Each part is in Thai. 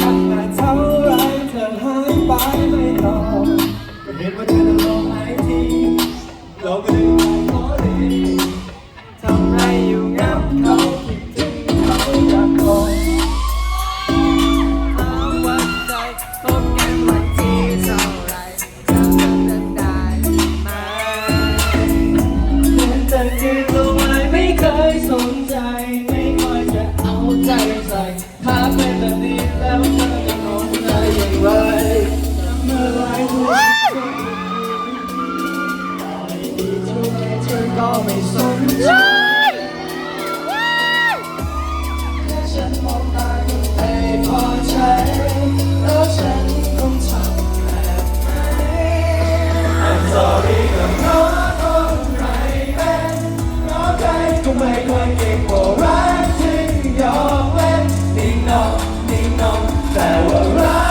สันานเท่าไรเธอหายไป always so farewell.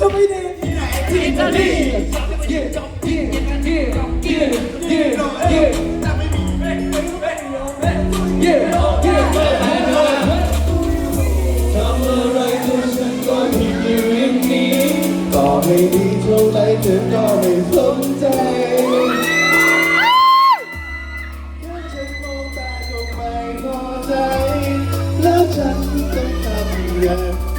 จะไม่ดีที่ไหนที่อิตาลีเย่เย่เย่เย่เย่เย่ไม่ดีเท่าไรเธอก็ไม่สนใจแค่ฉันมองแตาก็ไม่พอใจ แล้วฉันจะทำยังไง